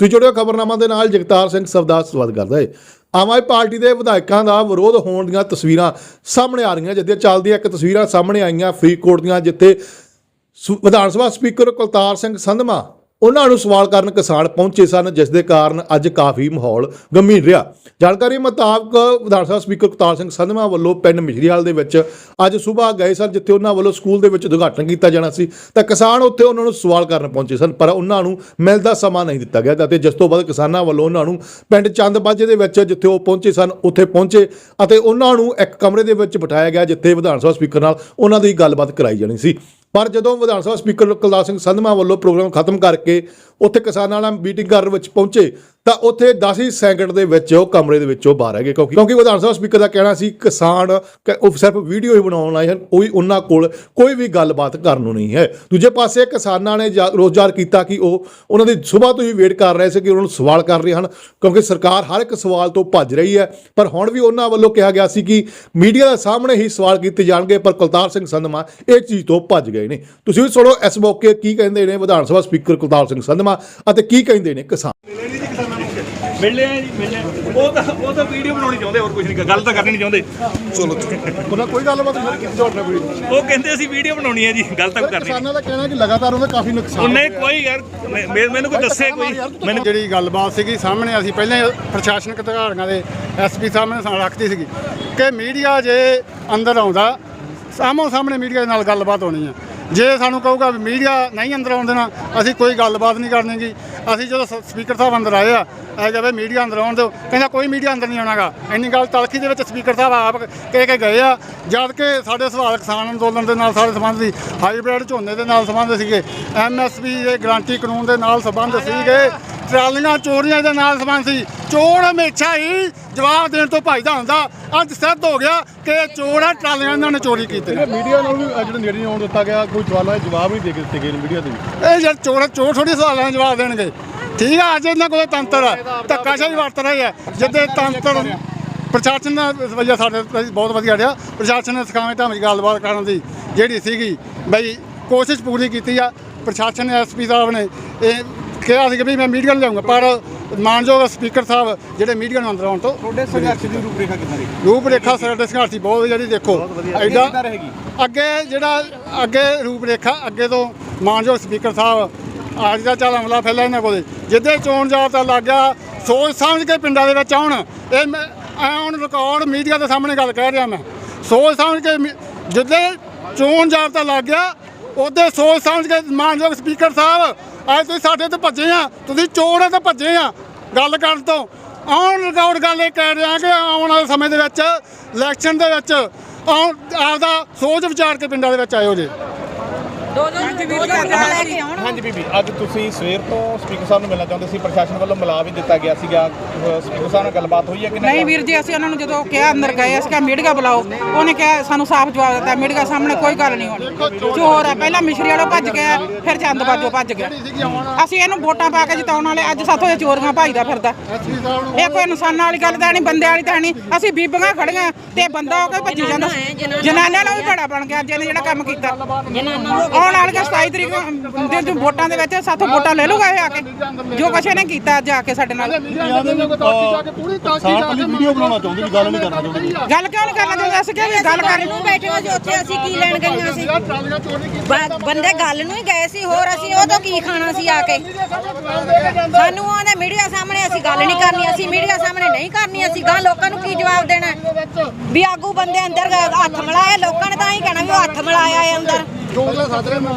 ਤੁਸੀਂ ਜੁੜਿਓ ਖਬਰਨਾਮਾ ਦੇ ਨਾਲ, ਜਗਤਾਰ ਸਿੰਘ ਸਵਦਾ ਸਵਾਗਤ ਕਰਦਾ ਹੈ ਆਮ ਆਦਮੀ ਪਾਰਟੀ ਦੇ ਵਿਧਾਇਕਾਂ ਦਾ ਵਿਰੋਧ ਹੋਣ ਦੀਆਂ ਤਸਵੀਰਾਂ ਸਾਹਮਣੇ ਆ ਰਹੀਆਂ, ਜਿੱਥੇ ਚੱਲਦੀਆਂ ਇੱਕ ਤਸਵੀਰਾਂ ਸਾਹਮਣੇ ਆਈਆਂ ਫਰੀਦਕੋਟ ਦੀਆਂ, ਜਿੱਥੇ ਸੁ- ਵਿਧਾਨ ਸਭਾ ਸਪੀਕਰ ਕੁਲਤਾਰ ਸਿੰਘ ਸੰਧਮਾ ਉਹਨਾਂ ਨੂੰ ਸਵਾਲ ਕਰਨ ਕਿਸਾਨ ਪਹੁੰਚੇ ਸਨ, ਜਿਸ ਦੇ ਕਾਰਨ ਅੱਜ ਕਾਫੀ ਮਾਹੌਲ ਗੰਭੀਰ ਰਿਹਾ। ਜਾਣਕਾਰੀ ਮੁਤਾਬਕ ਵਿਧਾਨ ਸਭਾ ਸਪੀਕਰ ਕੁਤਾਰ ਸਿੰਘ ਸੰਧਮਾ ਵੱਲੋਂ ਪਿੰਡ ਮਿਜਰੀਵਾਲ ਦੇ ਵਿੱਚ ਅੱਜ ਸਵੇਰ ਗਏ ਸਨ, ਜਿੱਥੇ ਉਹਨਾਂ ਵੱਲੋਂ ਸਕੂਲ ਦੇ ਵਿੱਚ ਉਦਘਾਟਨ ਕੀਤਾ ਜਾਣਾ ਸੀ। ਤਾਂ ਕਿਸਾਨ ਉੱਥੇ ਉਹਨਾਂ ਨੂੰ ਸਵਾਲ ਕਰਨ ਪਹੁੰਚੇ ਸਨ, ਪਰ ਉਹਨਾਂ ਨੂੰ ਮਿਲਦਾ ਸਮਾਂ ਨਹੀਂ ਦਿੱਤਾ ਗਿਆ। ਅਤੇ ਜਿਸ ਤੋਂ ਬਾਅਦ ਕਿਸਾਨਾਂ ਵੱਲੋਂ ਉਹਨਾਂ ਨੂੰ ਪਿੰਡ ਚੰਦਬਾਜੇ ਦੇ ਵਿੱਚ, ਜਿੱਥੇ ਉਹ ਪਹੁੰਚੇ ਸਨ, ਉੱਥੇ ਪਹੁੰਚੇ ਅਤੇ ਉਹਨਾਂ ਨੂੰ ਇੱਕ ਕਮਰੇ ਦੇ ਵਿੱਚ ਬਿਠਾਇਆ ਗਿਆ, ਜਿੱਥੇ ਵਿਧਾਨ ਸਭਾ ਸਪੀਕਰ ਨਾਲ ਉਹਨਾਂ ਦੀ ਗੱਲਬਾਤ ਕਰਾਈ ਜਾਣੀ ਸੀ। ਪਰ ਜਦੋਂ ਵਿਧਾਨ ਸਭਾ ਸਪੀਕਰ ਕੁਲਦਾਸ ਸਿੰਘ ਸੰਧਮਾ ਵੱਲੋਂ ਪ੍ਰੋਗਰਾਮ ਖਤਮ ਕਰਕੇ ਉੱਥੇ ਕਿਸਾਨਾਂ ਨਾਲ ਮੀਟਿੰਗ ਕਰਨ ਵਿੱਚ ਪਹੁੰਚੇ ਤਾਂ ਉੱਥੇ 10 ਹੀ ਸੈਕਿੰਡ ਦੇ ਵਿੱਚ ਉਹ ਕਮਰੇ ਦੇ ਵਿੱਚੋਂ ਬਾਹਰ ਆ ਗਏ, ਕਿਉਂਕਿ ਕਿਉਂਕਿ ਵਿਧਾਨ ਸਭਾ ਸਪੀਕਰ ਦਾ ਕਹਿਣਾ ਸੀ, ਕਿਸਾਨ ਕ- ਉਹ ਸਿਰਫ ਵੀਡੀਓ ਹੀ ਬਣਾਉਣ ਆਏ ਹਨ ਕੋਈ ਉਹਨਾਂ ਕੋਲ ਕੋਈ ਵੀ ਗੱਲਬਾਤ ਕਰਨ ਨੂੰ ਨਹੀਂ ਹੈ। ਦੂਜੇ ਪਾਸੇ ਕਿਸਾਨਾਂ ਨੇ ਜਾ- ਰੋਸ ਕੀਤਾ ਕਿ ਉਹ ਉਹਨਾਂ ਦੀ ਸਵੇਰ ਤੋਂ ਹੀ ਵੇਟ ਕਰ ਰਹੇ ਸੀ ਕਿ ਉਹਨਾਂ ਨੂੰ ਸਵਾਲ ਕਰ ਰਹੇ ਹਨ, ਕਿਉਂਕਿ ਸਰਕਾਰ ਹਰ ਇੱਕ ਸਵਾਲ ਤੋਂ ਭੱਜ ਰਹੀ ਹੈ। ਪਰ ਹੁਣ ਵੀ ਉਹਨਾਂ ਵੱਲੋਂ ਕਿਹਾ ਗਿਆ ਸੀ ਕਿ ਮੀਡੀਆ ਦੇ ਸਾਹਮਣੇ ਹੀ ਸਵਾਲ ਕੀਤੇ ਜਾਣਗੇ, ਪਰ ਕੁਲਤਾਰ ਸਿੰਘ ਸੰਧਮਾ ਇਹ ਚੀਜ਼ ਤੋਂ ਭੱਜ ਗਏ ਨੇ। ਤੁਸੀਂ ਵੀ ਸੁਣੋ ਇਸ ਮੌਕੇ ਕੀ ਕਹਿੰਦੇ ਨੇ ਵਿਧਾਨ ਸਭਾ ਸਪੀਕਰ ਕੁਲਤਾਰ ਸਿੰਘ ਸੰਧਮਾ ਅਤੇ ਕੀ ਕਹਿੰਦੇ ਨੇ ਕਿਸਾਨ ਮਿਲਲੇ ਆ ਜੀ ਮਿਲਲੇ ਉਹ ਤਾਂ ਉਹ ਤਾਂ ਵੀਡੀਓ ਬਣਾਉਣੀ ਚਾਹੁੰਦੇ ਹੋਰ ਕੁਝ ਨਹੀਂ ਗੱਲ ਤਾਂ ਕਰਨੀ ਨਹੀਂ ਚਾਹੁੰਦੇ। ਉਹਨਾਂ ਕੋਈ ਗੱਲਬਾਤ ਨਹੀਂ ਕੀਤੀ ਤੁਹਾਡੇ ਨਾਲ ਉਹ ਕਹਿੰਦੇ ਅਸੀਂ ਵੀਡੀਓ ਬਣਾਉਣੀ ਹੈ ਜੀ ਗੱਲ ਤਾਂ ਕਰਨੀ। ਨਹੀਂ। ਕਿਸਾਨਾਂ ਦਾ ਕਹਿਣਾ ਕਿ ਲਗਾਤਾਰ ਉਹਦਾ ਕਾਫੀ ਨੁਕਸਾਨ ਉਹਨੇ ਕੋਈ ਯਾਰ ਮੈਂ- ਮੈਂ- ਮੈਨੂੰ ਕੋਈ ਦੱਸੇ ਕੋਈ। ਮੈਨੂੰ ਜਿਹੜੀ ਗੱਲਬਾਤ ਸੀਗੀ ਸਾਹਮਣੇ ਅਸੀਂ ਪਹਿਲਾਂ ਹੀ ਪ੍ਰਸ਼ਾਸਨਿਕ ਅਧਿਕਾਰੀਆਂ ਦੇ ਐਸਪੀ ਸਾਹਮਣੇ ਰੱਖਤੀ ਸੀਗੀ ਕਿ ਮੀਡੀਆ ਜੇ ਅੰਦਰ ਆਉਂਦਾ ਸਾਹਮੋ ਸਾਹਮਣੇ ਮੀਡੀਆ ਦੇ ਨਾਲ ਗੱਲਬਾਤ ਹੋਣੀ ਆ। ਜੇ ਸਾਨੂੰ ਕਹੂਗਾ ਵੀ ਮੀਡੀਆ ਨਹੀਂ ਅੰਦਰ ਆਉਣ ਦੇਣਾ ਅਸੀਂ ਕੋਈ ਗੱਲਬਾਤ ਨਹੀਂ ਕਰਨੀਗੀ ਅਸੀਂ ਜਦੋਂ ਸ- ਸਪੀਕਰ ਸਾਹਿਬ ਅੰਦਰ ਆਏ ਆ, ਇਹ ਜਾਵੇ ਮੀਡੀਆ ਅੰਦਰ ਆਉਣ ਦਿਓ, ਕਹਿੰਦਾ ਕੋਈ ਮੀਡੀਆ ਅੰਦਰ ਨਹੀਂ ਆਉਣਾਗਾ। ਇੰਨੀ ਗੱਲ ਤਲਖੀ ਦੇ ਵਿੱਚ ਸਪੀਕਰ ਸਾਹਿਬ ਆਪ ਕਹਿ ਕੇ ਗਏ ਆ, ਜਦ ਕਿ ਸਾਡੇ ਸਵਾਲ ਕਿਸਾਨ ਅੰਦੋਲਨ ਦੇ ਨਾਲ ਸਾਰੇ ਸੰਬੰਧ ਸੀ, ਹਾਈਬ੍ਰਿਡ ਝੋਨੇ ਦੇ ਨਾਲ ਸੰਬੰਧ ਸੀਗੇ ਐਮਐਸਪੀ ਦੇ ਗਰੰਟੀ ਕਾਨੂੰਨ ਦੇ ਨਾਲ ਸੰਬੰਧ ਸੀਗੇ ਟਰਾਲੀਆਂ ਚੋਰੀਆਂ ਦੇ ਨਾਲ ਸੰਬੰਧ ਸੀ। ਚੋਰ ਹਮੇਸ਼ਾ ਹੀ ਜਵਾਬ ਦੇਣ ਤੋਂ ਭੱਜਦਾ ਹੁੰਦਾ। ਅੱਜ ਸਿੱਧ ਹੋ ਗਿਆ ਕਿ ਚੋਰ ਆ ਟਰਾਲੀਆਂ ਇਹਨਾਂ ਨੇ ਚੋਰੀ ਕੀਤੀ ਮੀਡੀਆ ਨਾਲ ਵੀ ਜਿਹੜੇ ਨੇੜੇ ਨਹੀਂ ਆਉਣ ਦਿੱਤਾ ਗਿਆ ਕੋਈ ਸਵਾਲਾਂ ਦੇ ਜਵਾਬ ਨਹੀਂ ਦੇ ਕੇ ਦਿੱਤੇ ਗਏ ਮੀਡੀਆ ਦੇ ਇਹ ਯਾਰ ਚੋਰ ਚੋਰ ਥੋੜੀ ਸਵਾਲਾਂ ਦੇ ਜਵਾਬ ਦੇਣਗੇ। ਠੀਕ ਆ ਅੱਜ ਇਹਨਾਂ ਕੋਲ ਤੰਤਰ ਧੱਕਾਸ਼ਾਹੀ ਵਰਤ ਰਹੇ ਆ। ਜਿੱਦੇ ਤੰਤਰ ਪ੍ਰਸ਼ਾਸਨ ਦਾ ਰਵੱਈਆ ਸਾਡੇ ਬਹੁਤ ਵਧੀਆ ਰਿਹਾ। ਪ੍ਰਸ਼ਾਸਨ ਨੇ ਸਖਾਵੇਂ ਢੰਗ ਨਾਲ ਗੱਲਬਾਤ ਕਰਨ ਦੀ ਜਿਹੜੀ ਸੀਗੀ। ਬਈ ਕੋਸ਼ਿਸ਼ ਪੂਰੀ ਕੀਤੀ ਆ। ਪ੍ਰਸ਼ਾਸਨ ਨੇ ਐਸਪੀ ਸਾਹਿਬ ਨੇ ਇਹ ਕਿਹਾ ਸੀ ਕਿ ਵੀ ਮੈਂ ਮੀਡੀਆ ਨੂੰ ਲਿਆਉਂਗਾ ਪਰ ਮਾਨਯੋਗ ਸਪੀਕਰ ਸਾਹਿਬ ਜਿਹੜੇ ਮੀਡੀਆ ਨੂੰ ਅੰਦਰ ਆਉਣ ਤੋਂ ਤੁਹਾਡੇ ਸੰਘਰਸ਼ ਦੀ ਰੂਪਰੇਖਾ ਕਿੱਦਾਂ ਦੀ ਰੂਪ ਰੇਖਾ ਸਾਡੇ ਸੰਘਰਸ਼ੀ ਬਹੁਤ ਜਿਹੜੀ ਦੇਖੋ ਐਡਾ ਅੱਗੇ ਜਿਹੜਾ ਅੱਗੇ ਰੂਪ ਰੇਖਾ ਅੱਗੇ ਤੋਂ ਮਾਨਯੋਗ ਸਪੀਕਰ ਸਾਹਿਬ ਅੱਜ ਦਾ ਚੱਲ ਹਮਲਾ ਫੈਲਾ ਇਹਨਾਂ ਕੋਲੇ। ਜਿੱਦੇ ਚੋਣ ਜਾਬਤਾ ਲੱਗ ਗਿਆ ਸੋਚ ਸਮਝ ਕੇ ਪਿੰਡਾਂ ਦੇ ਵਿੱਚ ਆਉਣ। ਇਹ ਮੈਂ ਆਉਣ ਰਿਕਾਰਡ ਮੀਡੀਆ ਦੇ ਸਾਹਮਣੇ ਗੱਲ ਕਹਿ ਰਿਹਾ ਮੈਂ। ਸੋਚ ਸਮਝ ਕੇ ਜਿੱਦੇ ਚੋਣ ਜਾਬਤਾ ਲੱਗ ਗਿਆ ਉਹਦੇ ਸੋਚ ਸਮਝ ਕੇ ਮਾਨਯੋਗ ਸਪੀਕਰ ਸਾਹਿਬ ਅੱਜ ਤੁਸੀਂ ਸਾਡੇ ਤੋਂ ਭੱਜੇ ਆ। ਤੁਸੀਂ ਚੋਰ ਆ ਤੇ ਭੱਜੇ ਆ। ਗੱਲ ਕਰਨ ਤੋਂ। ਆਉਣ ਰਿਕਾਰਡ ਗੱਲ ਇਹ ਕਹਿ ਰਿਹਾ ਕਿ ਆਉਣ ਵਾਲੇ ਸਮੇਂ ਦੇ ਵਿੱਚ ਇਲੈਕਸ਼ਨ ਦੇ ਵਿੱਚ, ਆਉਣ ਆਪਦਾ ਸੋਚ ਵਿਚਾਰ ਕੇ ਪਿੰਡਾਂ ਦੇ ਵਿੱਚ ਆਇਓ ਜੇ। ਹਾਂਜੀ ਬੀਬੀ ਅੱਜ ਤੁਸੀਂ ਸਵੇਰ ਤੋਂ ਸਪੀਕਰ ਸਾਹਿਬ ਨੂੰ ਮਿਲਣਾ ਚਾਹੁੰਦੇ ਸੀ ਪ੍ਰਸ਼ਾਸਨ ਵੱਲੋਂ ਮਿਲਾ ਵੀ ਦਿੱਤਾ ਗਿਆ ਸੀਗਾ। ਸਪੀਕਰ ਸਾਹਿਬ ਨਾਲ ਗੱਲਬਾਤ ਹੋਈ ਹੈ ਕਿ ਨਹੀਂ ਵੀਰ ਜੀ ਅਸੀਂ ਉਹਨਾਂ ਨੂੰ ਜਦੋਂ ਕਿਹਾ ਅੰਦਰ ਗਏ ਅਸੀਂ ਕਿਹਾ ਮੀਡੀਆ ਬੁਲਾਓ। ਉਹਨੇ ਕਿਹਾ ਸਾਨੂੰ ਸਾਫ਼ ਜਵਾਬ ਦਿੱਤਾ ਮੀਡੀਆ ਸਾਹਮਣੇ ਕੋਈ ਗੱਲ ਨਹੀਂ ਹੋਣੀ। ਚੋਰ ਹੈ ਪਹਿਲਾਂ ਮਿਸ਼ਰੀ ਵਾਲੋ ਭੱਜ ਗਿਆ ਫਿਰ ਚੰਦਬਾਜੋ ਭੱਜ ਗਿਆ। ਅਸੀਂ ਇਹਨੂੰ ਵੋਟਾਂ ਪਾ ਕੇ ਜਿਤਾਉਣ ਵਾਲੇ ਅੱਜ ਸਾਥੋਂ ਇਹ ਚੋਰੀਆਂ ਭਾਈਦਾ ਫਿਰਦਾ। ਇਹ ਕੋਈ ਇਨਸਾਨਾਂ ਵਾਲੀ ਗੱਲ ਤਾਂ ਨਹੀਂ ਬੰਦੇ ਵਾਲੀ ਤਾਂ ਨਹੀਂ। ਅਸੀਂ ਬੀਬੀਆਂ ਖੜੀਆਂ ਤੇ ਬੰਦਾ ਹੋ ਕੇ ਭੱਜੀ ਜਾਂਦਾ। ਜਨਾਨਾਂ ਨੂੰ ਵੀ ਬੜਾ ਬਣ ਗਿਆ ਜਿਹਨੇ ਜਿਹੜਾ ਕੰਮ ਕੀਤਾ। ਆਉਣ ਵਾਲੀਆਂ 27 ਤਰੀਕ ਨੂੰ ਦੇ ਜੋ ਵੋਟਾਂ ਦੇ ਵਿੱਚ ਸਾਥੋਂ ਵੋਟਾਂ ਲੈ ਲੂਗਾ ਇਹ ਆ ਕੇ। ਜੋ ਕੁਛ ਇਹਨੇ ਕੀਤਾ ਅੱਜ ਆ ਕੇ ਸਾਡੇ ਨਾਲ। ਵੀਡੀਓ ਬਣਾਉਣਾ ਚਾਹੁੰਦੇ ਵੀ ਗੱਲ ਨਹੀਂ ਕਰਨਾ ਚਾਹੁੰਦੇ। ਗੱਲ ਕਿਉਂ ਨਹੀਂ ਕਰਨਾ ਚਾਹੁੰਦੇ? ਅਸੀਂ ਕਿਹਾ ਵੀ ਗੱਲ ਕਰ ਨੂੰ ਬੈਠੇ ਹੋ ਜੀ ਉੱਥੇ ਅਸੀਂ ਕੀ ਲੈਣ ਗਈਆਂ ਸੀ ਬੰਦੇ ਗੱਲ ਨੂੰ ਹੀ ਗਏ ਸੀ ਹੋਰ ਅਸੀਂ ਉਹ ਤੋਂ ਕੀ ਖਾਣਾ ਸੀ ਆ ਕੇ? ਸਾਨੂੰ ਉਹਨੇ ਮੀਡੀਆ ਸਾਹਮਣੇ ਅਸੀਂ ਗੱਲ ਨਹੀਂ ਕਰਨੀ ਅਸੀਂ ਮੀਡੀਆ ਸਾਹਮਣੇ ਨਹੀਂ ਕਰਨੀ ਅਸੀਂ ਗਾਂ ਲੋਕਾਂ ਨੂੰ ਕੀ ਜਵਾਬ ਦੇਣਾ? ਵੀ ਆਗੂ ਬੰਦੇ ਅੰਦਰ ਹੱਥ ਮਿਲਾਏ ਲੋਕਾਂ ਨੇ ਤਾਂ ਹੀ ਕਹਿਣਾ ਵੀ ਉਹ ਹੱਥ ਮਿਲਾਇਆ ਹੈ ਅੰਦਰ। ਦੋ ਸਾਧਰੇ ਮੈਂ